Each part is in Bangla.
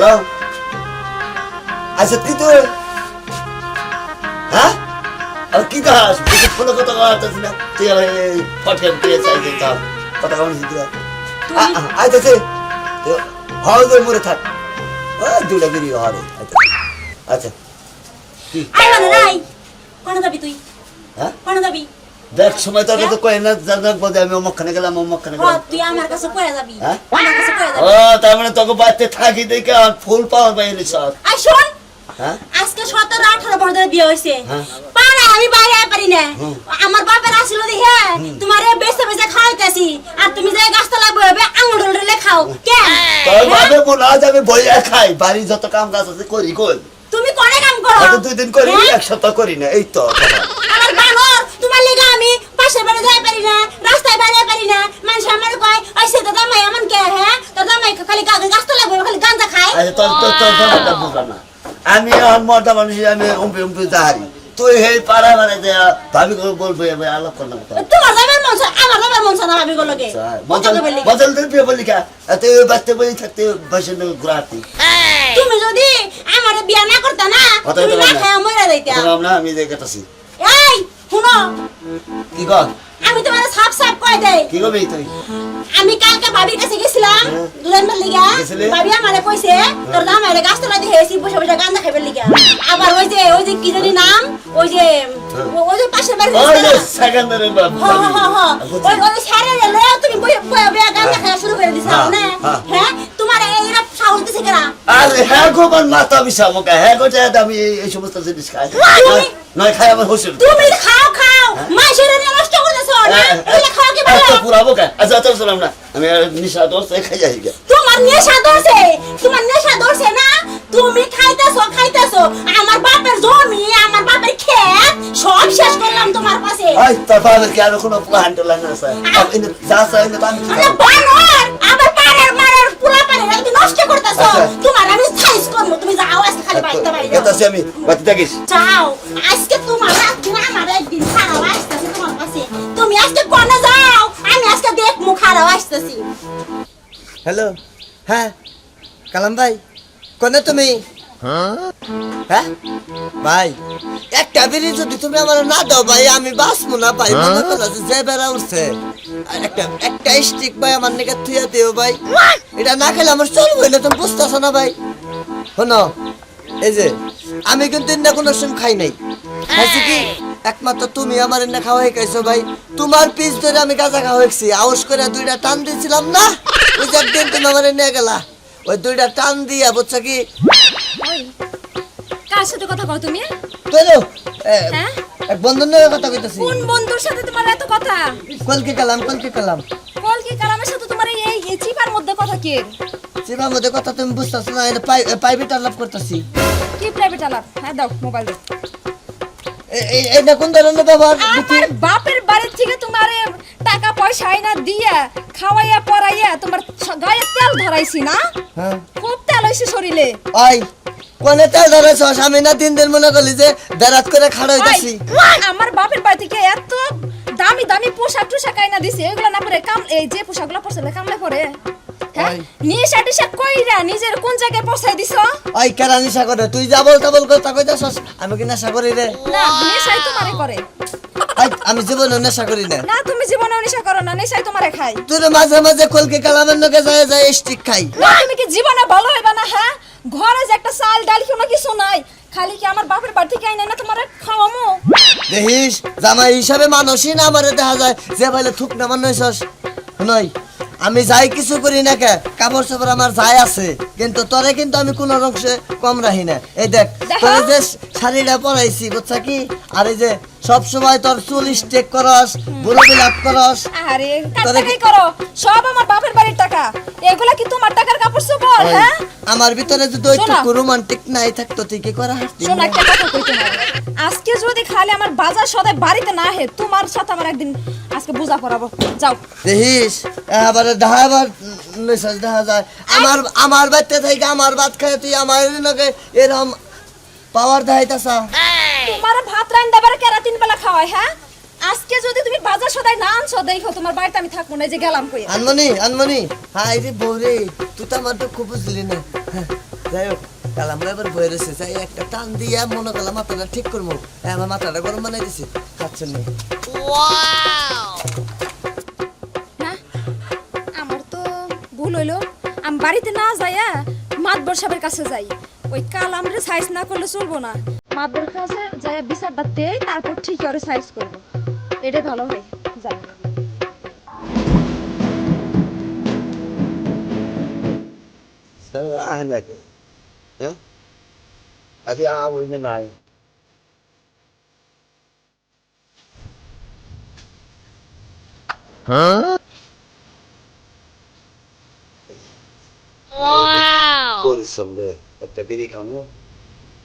হ্যালো আচ্ছা কি তো হ্যাঁ? আর কি হাস ফোন কথা কথা না। তুই ফটকে দিয়ে চাই যে তা কথা কম শিখি আইতেছে হওয়া মরে থাক। ওই দুটা বেরিয়ে হবে আচ্ছা। আই মানে নাই কোন যাবি তুই? হ্যাঁ? কোন যাবি দেখ সময় তো তো কয় না জানাক বলে আমি অমুকখানে গেলাম অমুকখানে হ গেলাম। তুই আমার কাছে কয়ে যাবি। হ্যাঁ? আমার কাছে কয়ে ও তার মানে তোকে বাড়িতে থাকি দেখে আর ফুল পাওয়ার পাইনি সব। আই শোন হ্যাঁ? আজকে সতেরো আঠারো বছর বিয়ে হয়েছে। হ্যাঁ। পারে আমি বাইরে আয় পারি না। আমার বাপের আসলো দেখে তোমার বেসে বেসে খাওয়াইতেছি। আর তুমি যাই গাছতলা বইবে আঙুল ডলে খাও। কেন? তোর হ্যাঁ? বাবে মনে হয় যে আমি বইয়া খাই। বাড়ি যত কাম কাজ আছে করি কই? তুমি কোনে কাম করো আমি দুই দিন করি হ্যাঁ? এক সপ্তাহ করি না এই তো। আমার বানর তোমার লেগে আমি পাশে বেড়ে যাই পারি না রাস্তায় বেড়ে পারি না মানুষ আমার কয় ওই সে তো দামাই এমন কে হ্যাঁ দাদা দামাই খালি গাছ তো লাগবে খালি গাঁজা খায় আমি আর মর্দা মানুষ আমি উম্পি উম্পি দাহারি তুই হেই পাড়া মানে যে ভাবি করে বলব আমি আলাপ করলাম কথা তোমার যাবার মন আমার যাবার মন না ভাবি গুলোকে বদল বদল দিবি বলি কা এত বাচ্চা বলি থাকতে বসে ঘুরাতি। তুমি যদি আমার বিয়া না করতে না তুমি না খায় মরে যাইতা। না আমি দেখাতাছি এই শুনো। কি কর? কই দেই কি করবি তুই? আমি কালকে ভাবির কাছে গেছিলাম হ্যাঁ। লিগা ভাবি আমারে কইছে তোর দাম আরে গাছতলা দিয়ে এসি বসে বসে গাঁজা খাইবে লিগা। আবার ওই যে ওই যে কি জানি নাম? ওই যে ওই যে পাশে বাড়ি ওই যে সেকেন্ডারি বাবু হ হ হ হ। ওই ওই সারে রে তুমি বই বই বই গাঁজা খাওয়া শুরু করে দিছ হ্যাঁ, না? হ্যাঁ। হ্যাঁ? তোমার এইরা সাহস দিছে কেনা আরে হ্যাঁ গো আমার মাথা বিষা মোকা হ্যাঁ গো যে আমি এই- এই সমস্ত জিনিস খাই। নয় খাই আমার তুমি খাও খাও। করতেছো না এগুলা খাওয়া কি ভালো পুরাবো কা? আচ্ছা চল শোনাম না। আমি নিশা দোস্ত খাই যাই তোমার নেশা ধরছে তোমার নেশা ধরছে না? তুমি খাইতেছো খাইতেছো। আমার বাপের জমি আমার বাপের ক্ষেত সব শেষ করলাম তোমার পাশে আই তার কি আর কোনো প্ল্যান যা না আমি আরে বানর! আবার পাড়ের মারের পুরা পাড়ের একদিন নষ্ট করতেছো? আচ্ছা। তোমার আমি সাইজ করব। তুমি যাও আজকে খালি বাইতে বাইরে গেতাছি আমি বাতি থাকিস। যাও আজকে তোমার আজকে কোনে যাও? আমি আজকে দেখ মুখ খারাপ আসতেছি। হ্যালো হ্যাঁ কালাম ভাই কোনে তুমি? হ্যাঁ? ভাই একটা বিড়ি যদি তুমি আমার না দাও ভাই আমি বাঁচবো না ভাই মনে করো যে বেড়া উঠছে। একটা একটা স্টিক ভাই আমার নিকে থুয়ে দিও ভাই। এটা না খেলে আমার চলবো না তুমি বুঝতেছো না ভাই? শোনো এই যে আমি কিন্তু এনে কোনো সময় খাই নাই। খাইছি কি? একমাত্র তুমি আমার এনে খাওয়া খাইছো ভাই। তোমার পিস ধরে আমি গাঁজা খাওয়া হয়েছি। আউস করে দুইটা টান দিয়েছিলাম না? ওই যে একদিন তুমি আমার এনে গেলা। ওই দুইটা টান দিয়া বুঝছ কি? কার সাথে কথা কও তুমি? হ্যাঁ? এক বন্ধুর কথা কইতাছি। কোন বন্ধুর সাথে তোমার এত কথা? কলকে কালাম কলকে কালাম। কলকি কালামের সাথে তোমার এই এই- এই চিপার মধ্যে কথা কি? চিপার মধ্যে কথা তুমি বুঝতেছো না এটা প্রাইভেট আলাপ করতেছি। কি প্রাইভেট আলাপ? হ্যাঁ দাও মোবাইল দাও। এইটা কোন ধরনের আমার বাপের বাড়ির থেকে তোমার টাকা পয়সা আইনা দিয়া খাওয়াইয়া পরাইয়া তোমার গায়ে তেল ধরাইছি না? হ্যাঁ। খুব তেল হইছে শরীরে। ওই কোনে তেল ধরেছ আমি না দিন দিন মনে করলি যে বেড়াত করে খাড়া হইতাছি। আমার বাপের বাড়ি থেকে এত দামি দামি পোশাক টোশাক আইনা দিছে। এগুলো না পরে কাম এই যে পোশাকগুলো পরছে কামলে পরে কইরা নিজের কোন জায়গায় পৌঁছাই দিছ? ওই কেরা নিশা করে? তুই কথা কইতাছস? আমি কি নেশা করি রে? না নেশাই তোমারে করে। আমি জীবনে নেশা করি না। না তুমি জীবনে নেশা করো না নেশাই তোমারে খাই তুই মাঝে মাঝে কলকে কালামের লগে যায় যায় স্টিক খাই। না তুমি কি জীবনে ভালো হইবা না হ্যাঁ? ঘরে যে একটা চাল ডাল কোনো কিছু নাই। খালি কি আমার বাপের বাড়ি থেকে আইনা না তোমার খাওয়ামো? দেখিস জামাই হিসাবে মানুষই না আমারে দেখা যায়। যে বলে থুক না মানুষস নই আমি যাই কিছু করি না কে? কাপড় চাপড় আমার যাই আছে। কিন্তু তোরে কিন্তু আমি কোন অংশে কম রাখি না। এই দেখ। তোরে যে শাড়িটা পরাইছি বুঝছা কি? আর এই যে সব সময় তোর চুল স্টেক করস বুড়ো বিলাপ করস। আরে করো। সব আমার বাপের বাড়ির টাকা। এগুলা কি তোমার টাকার কাপড় চোপড় হ্যাঁ? আমার ভিতরে যদি। ওইটুকু রোমান্টিক নাই থাকতো তুই কি করে হাসতি? শোন একটা কথা কইতে না আজকে যদি খালি আমার বাজার সদাই বাড়িতে না হে তোমার সাথে আমার একদিন আজকে বুঝা করাবো। যাও। দেখিস আবার দেখা আবার মেসেজ দেখা যায়। আমার আমার বাড়িতে থেকে আমার ভাত খায় তুই আমার লগে এরকম পাওয়ার দেখাইতাছা। তোমার ভাত রান দেবার কেরা তিন বেলা খাওয়াই হ্যাঁ? আজকে যদি তুমি বাজার সদাই না আনছো দেখো তোমার বাড়িতে আমি থাকব না এই যে গেলাম কই? আনমনি আনমনি। হাই রে বৌরে তুই তো আমার তো খুব বুঝলি না। হ্যাঁ, যাই হোক কালামরা এবার বয়ে রয়েছে যাই একটা টান দিয়ে মনে করলাম মাথাটা ঠিক করব। হ্যাঁ আমার মাথাটা গরম বানাই দিছে। খাচ্ছেন না? না আমার তো ভুল হইল। আমি বাড়িতে না যাইয়া মাতবর সাহেবের কাছে যাই। ওই কাল আমরা সাইজ না করলে চলবো না। মাতবর কাছে যাই বিচারটা দেই তারপর ঠিক করে সাইজ করব এটাই ভালো হয় যাই Ahmed. Ya? Abi awo ni nai. Wow! পরিশ্রম রে একটা বিড়ি খাব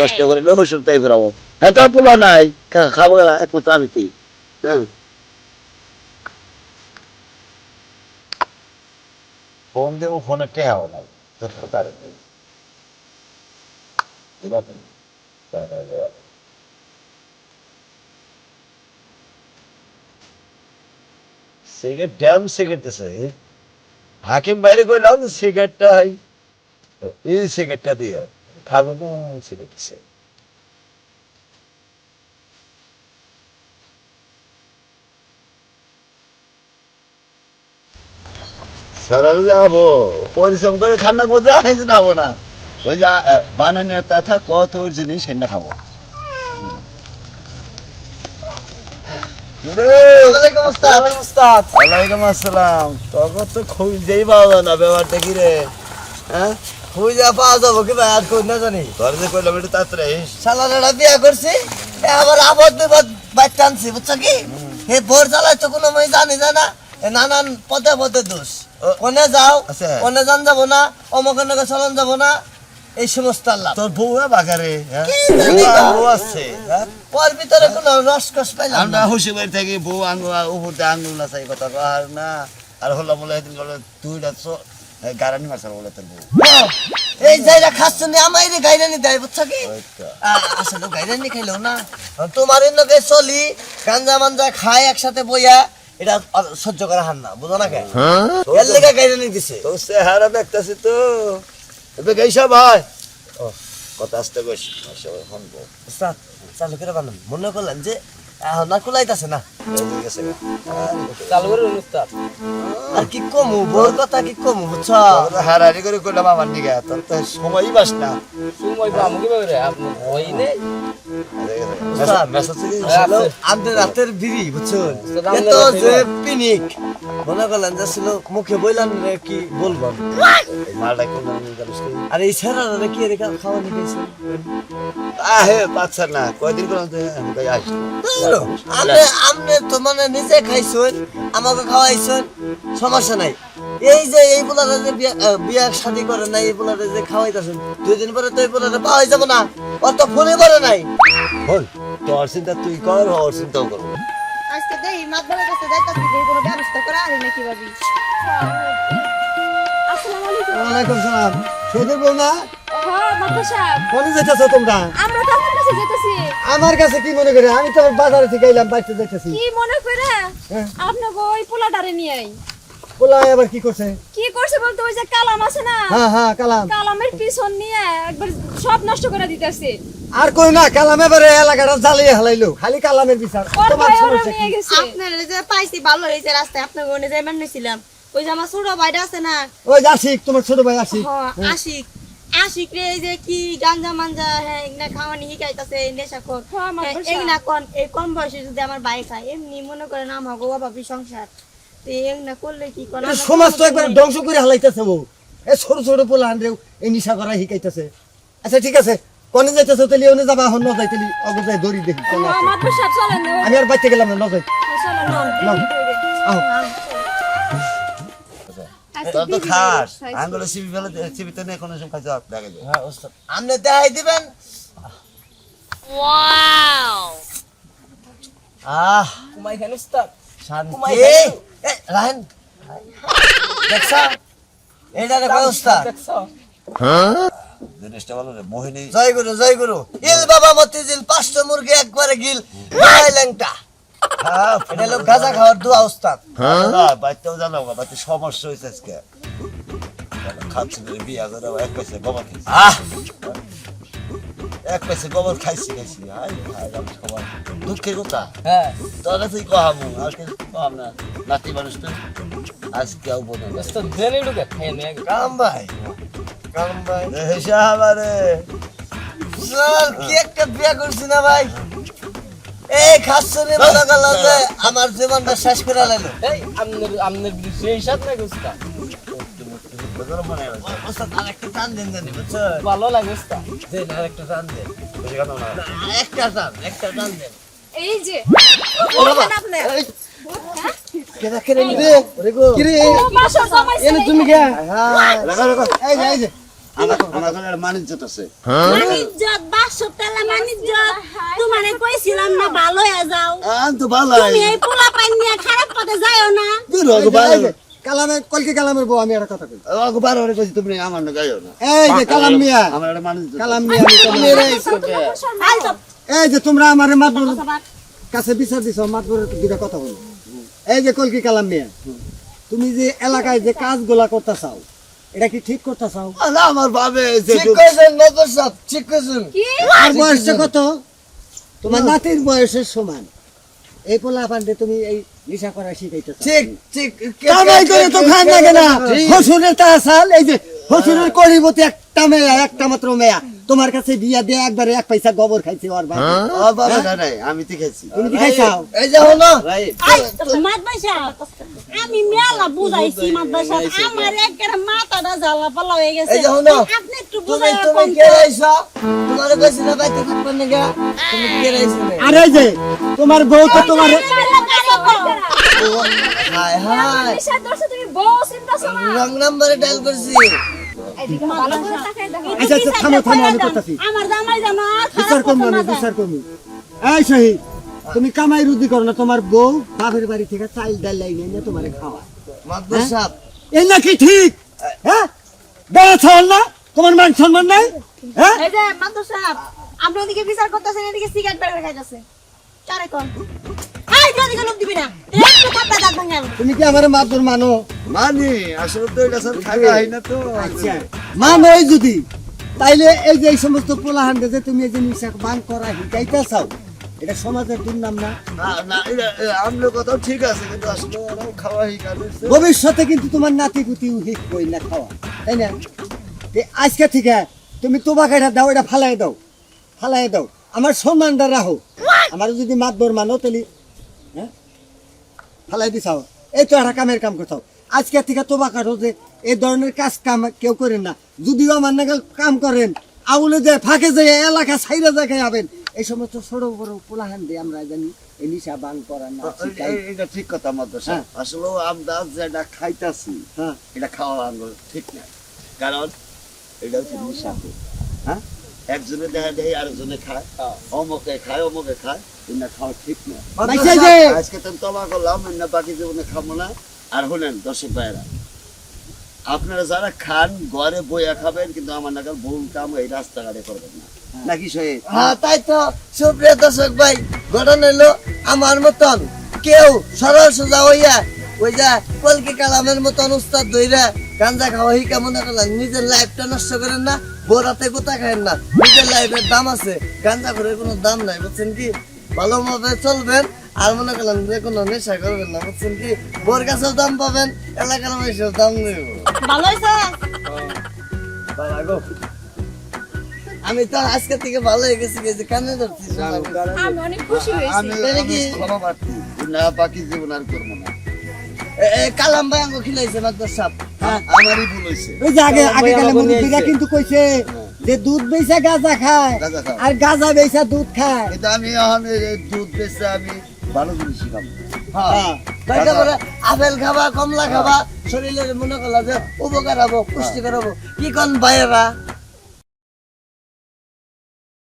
কষ্ট করে ফসল তাই ফেরাবো হ্যাঁ তো পোলা নাই খাব একমাত্র আমি হ্যাঁ ফোন দেবো ফোনে টেহাও নাই তোর সিগারেট ড্যাম সিগারেট দিছে হাকিম বাইরে কইলাম সিগারেটটা এই সিগারেটটা দিয়ে খাব না সিগারেট দিছে সরাল যাব পরিশ্রম করে খান্না করতে আইসে যাব না ওই যে আহ, বানানোর কথা কত জিনিস সেটা খাব ওয়ালাইকুম আসসালাম তখন তো খুঁজেই পাওয়া যায় না ব্যাপারটা কি রে হ্যাঁ খুঁজা পাওয়া যাব কি ভাই আর কই না জানি। তোর যে কইলাম এটা তাড়াতাড়ি আইস। শালারা বিয়া করছি আবার আবদ বিপদ বাচ্চা আনছি বুঝছ কি? হে ভোর জ্বালায় তো কোনো মই জানি যায় না। এ নানান পদে পদে দোষ। কোনে যাও। কোনে যান যাব না অমুকের নগে চলন যাব না। এই সমস্ত আল্লাহ। তোর বউ বাগারে হ্যাঁ? জানি বউ আছে হ্যাঁ? ওর ভিতরে কোনো রসকস পাইলাম আমরা হুশি বাড়ি থেকে বউ আঙ্গুল উপরতে আঙ্গুল না চাই কথা আর না। আর হলো বলে একদিন বলে তুই ডাকছ গারানি মারছাল বলে তোর বউ। এই যাইরা খাচ্ছ নি আমার এই গাইরানি দেয় বুঝছ কি। আসলে গাইরানি খাইলেও না। তোমার এর চলি গাঞ্জা মাঞ্জা খায় একসাথে বইয়া এটা সহ্য করা হার না বুঝো না কে? এর লেগে গাইরানি দিছে। তো চেহারা দেখতেছি তো। এবে গেইসা ভাই ও কথা আসতে শুনব উস্তাদ চালু করে। বানান। মনে করলেন যে না কুলাইতাছে না? চালু করে উস্তাদ। আর কি কমু? বোর কথা কি কমু? বুঝছ? হারারি করে কইলাম আমার দিকে তোর তো সময়ই বাস না। সময় পাবো কীভাবে রে? আপনি ওই নেই? উস্তাদ, মেসেজ আসলে আমাদের রাতের বিড়ি বুঝছেন উস্তাদ, আমাদের এত রাতের যে পিনিক। মনে করলেন যে ছিল মুখে বইলাম রে কি বলব? আর এই ছেড়া কি রেখা খাওয়া নিকেছে আহে পাচ্ছ না কয়দিন করে আমি আস আমনে আমনে তো মানে নিজে খাইছেন আমাকে খাওয়াইছেন সমস্যা নাই। এই যে এই পোলারে যে বিয়া বিয়া শাদি করে নাই এই পোলারে যে খাওয়াইতাছেন দুই দিন পরে তো এই পোলারে পাওয়াই যাব না। ওর তো ফোনে করে নাই। হল তোর চিন্তা তুই কর ওর চিন্তাও কর। আজকে দেই মাতবারের কাছে যাইতাছি যে কোনো ব্যবস্থা করা আরে নাকি ভাবি আসসালামু আলাইকুম ওয়ালাইকুম সালাম। সদর বউ হ্যাঁ মাতবর সাহেব কোনে যেতেছো তোমরা? আমরা তো আপনার কাছে যেতেছি। আমার কাছে কি মনে করে? আমি তো বাজারে থেকে এলাম বাইতে যাইতেছি। কি মনে করে? হ্যাঁ। ওই পোলাটারে নিয়ে আই। পোলা আবার কি করছে? কি করছে বলতে ওই যে কালাম আছে না? হ্যাঁ হ্যাঁ কালাম। কালামের পিছন নিয়ে একবার সব নষ্ট করে দিতেছে। আর কই না কালাম এবারে এলাকাটা জ্বালিয়ে হালাইলো। খালি কালামের বিচার। ওর তোমার সমস্যা কি? আপনার যে পাইছি ভালো হয়েছে রাস্তায়। আপনার ওনে যাই মানিছিলাম ওই যে আমার ছোট ভাইটা আছে না? ওই আশিক তোমার ছোট ভাই আশিক। আশিক। আশিক রে এই যে কি গাঞ্জা মাঞ্জা হ্যাঁ এগুলা খাওয়ানি শিখাইতাছে নেশা কর। হ্যাঁ, আমার হ্যাঁ, এগুলা কোন এই কম বয়সে যদি আমার ভাই খায় এমনি মনে করেন আমার গোয়া ভাবি সংসার? তো এগুলা করলে কি এই সমাজ তো একবার ধ্বংস করে হালাইতেছে বউ। এই ছোট ছোট পোলা আনরেও এই নিশা করা শিখাইতেছে। আচ্ছা ঠিক আছে কনে যাইতেছো তাহলে ওনে যাবা হন নজাই তাহলে অগজাই দড়ি দেখি আমি আর বাইতে গেলাম না নজাই। চলেন নাও। আহ। তো খাস। আঙ্গুলে সিবি ফেলে সিবি তো নেই কোনো সময় খাইছ দেখা যায়। হ্যাঁ ওস্তাদ। আপনি দেখাই দিবেন। আহ। কুমাই খান উস্তাদ শান্তি। রাহেন। দেখছ? এইটা রে ব্যবস্থা দেখছ? জিনিসটা ভালো রে মোহিনী। জয় গুরু জয় গুরু ইল বাবা মতিঝিল পাঁচটা মুরগি একবারে গিল। ভাই ল্যাংটা। হ্যাঁ এটা লোক গাঁজা খাওয়ার দোয়া উস্তাদ না জানো বাড়িতে সমস্যা হয়েছে আজকে। খাচ্ছি বিয়া করে এক পয়সা গোবর খাইছি। এক পয়সা গোবর খাইছি খাইছি। হাই হাই সবার দুঃখের কথা। হ্যাঁ। তোরা তুই কহামু না নাতি মানুষ তো। আজকে আগে। কাম ভাই। কাম ভাই। হিসাব আরে কি একটা বিয়া করছি না ভাই? এই খাসুরি মনে গেল যে আমার জীবনটা শেষ করে লাইলো। এই আমনের আমনের বিরুদ্ধে হয় টান দেন জানি বুঝছ? ভালো লাগে উস্তাদ দেন আর টান দেন। না। আর একটা টান একটা টান দেন। এই যে আপনি? নিবে গো। ও এনে তুমি কে? হ্যাঁ। রাখো রাখো। এই যে এই যে। কইছিলাম না ভালো হয়ে যাও। আন তো ভালো তুমি এই পোলা পাইন নিয়ে খারাপ পথে যাইও না। দূর হোক ভালো কালামের কলকে কালামের বউ আমি একটা কথা কই। ওকে বারো হরে কইছি তুমি আমার না গাইও না। এই যে কালাম মিয়া। আমার একটা মানিজ্যত কালাম মিয়া আমি তোমার- আই তো এই যে তোমরা আমার মাতবর কাছে বিচার দিছো মাতবরের দুটা কথা বলো। এই যে কলকি কালাম মিয়া তুমি যে এলাকায় যে কাজগুলা করতে চাও এটা কি ঠিক করতে চাও না আমার বাবে ঠিক নজর ঠিক আর বয়সটা কত? তোমার নাতির বয়সের সমান। এই পোলা পান্ডে তুমি এই নিশা করা শিখাইতে ঠিক ঠিক কামাই করে তো খান লাগে না হসুরের তা সাল এই যে হসুরের করিবতে একটা মেয়া একটা মাত্র মেয়া। তোমার কাছে বিয়া দিয়ে একবারে এক পয়সা গোবর খাইছে ওর ভাই ও বাবা না নাই আমি তো খাইছি তুমি কি খাইছাও এই যে হলো মাত বাইসা আমি মেলা বুঝাইছি মাত বাইসা আমার একের মাথাটা জ্বালা পালা হয়ে গেছে এই যে হলো, আপনি একটু বুঝাই তুমি কে রাইছো তোমার কইছি না বাইতে থাকবেন না গা তুমি কে রাইছো আর এই যে তোমার বউ তো তোমার হাই হাই নিশা দর্শে তুমি বউ চিন্তাছ না রং নাম্বারে ডায়াল করছি আচ্ছা আচ্ছা থামো থামো আমি করতেছি। আমার জামাই জানো আর বিচার করব আমি বিচার করব। এই শহীদ তুমি কামাই রুদি করো না তোমার বউ বাপের বাড়ি থেকে চাল ডাল লাইনে এনে তোমার খাওয়া এই নাকি ঠিক? হ্যাঁ? বেড়া না? তোমার মান সম্মান নাই? হ্যাঁ? এই যে মাদুর আপনি ওদিকে বিচার করতেছেন এদিকে সিগারেট বের খাইতেছে। চারে কোন? তুমি কি আমার মানো? মানি আসলে তো এটা সব থাকা। হয় না তো আচ্ছা মানোই যদি। তাইলে এই যে এই সমস্ত পোলাহান্ডে যে তুমি এই যে নিশা বান করা চাও এটা সমাজের দুর্নাম না? না না আমলো কথাও ঠিক আছে কিন্তু আসলে ওরাও খাওয়া শিখাচ্ছে ভবিষ্যতে কিন্তু তোমার নাতি পুতিও হিক কই না খাওয়া তাই না? আজকে থেকে তুমি তোমাকে এটা দাও এটা ফালাই দাও ফালাই দাও। আমার সম্মানটা রাখো আমার যদি মাতবর মানো তাহলে হ্যাঁ? ফালাই দিছাও এই তো একটা কামের কাম করতাও আজকে থেকে তোমাকে যে এই ধরনের কাজ কাম কেউ করেন না। যদিও আমার নাগাল কাম করেন আউলে যে ফাঁকে যে এলাকা সাইরা জায়গায় হবেন এই সমস্ত ছোট বড় পোলাহান দিয়ে আমরা জানি এই নিশা বান করা না এটা ঠিক কথা মাদ্রাসা। হ্যাঁ। আসলে আমরা যেটা খাইতাছি হ্যাঁ। এটা খাওয়া ঠিক না কারণ এটা হচ্ছে নিঃশ্বাস হ্যাঁ? একজনে দেখা দেয় আরেকজনে খায়। অমুকে খায় অমুকে খায় খাওয়া ঠিক না। আজকে তো তবা করলাম না বাকি জীবনে খাব না। আর হলেন দর্শক ভাইয়েরা আপনারা যারা খান ঘরে বইয়া খাবেন কিন্তু আমার নাগাল ভুল কাম এই রাস্তাঘাটে করবেন না। নাকি শহীদ? হ্যাঁ তাই তো। সুপ্রিয় দর্শক ভাই ঘটনা হলো আমার মতন কেউ সরল সোজা হইয়া ওই যা কলকি কালামের মতন উস্তাদ ধইরা গাঞ্জা খাওয়া হি কেমন করলেন নিজের লাইফটা নষ্ট করেন না। বোরাতে কোথা খায়েন না? নিজের লাইফের দাম আছে। গাঞ্জা করে কোনো দাম নাই বুঝছেন কি? ভালোভাবে চলবেন আর মনে করলেন যে কোনো নেশা করবেন না বুঝছেন কি? বোর কাছেও দাম পাবেন এলাকার মানুষের দাম নেব। আমি তো আজকে থেকে ভালো হয়ে গেছি গেছি কানে ধরছি আমি অনেক খুশি হয়েছি। আমি কি- না বাকি জীবন আর করব না। কালাম ভাই আঙ্গ খিলাইছে মাত্র সাপ আমারই ভুল হয়েছে ওই যে আগে আগে কালে আবার কিন্তু কইছে যে দুধ বেচা গাঁজা খায়। আর গাঁজা বেচা দুধ খায়। কিন্তু আমি এখন দুধ বেচে আমি ভালো জিনিস হ্যাঁ। আপেল খাবা কমলা খাবা শরীরের মনে করলা যে উপকার হব পুষ্টিকর হব। কি কোন বাইরা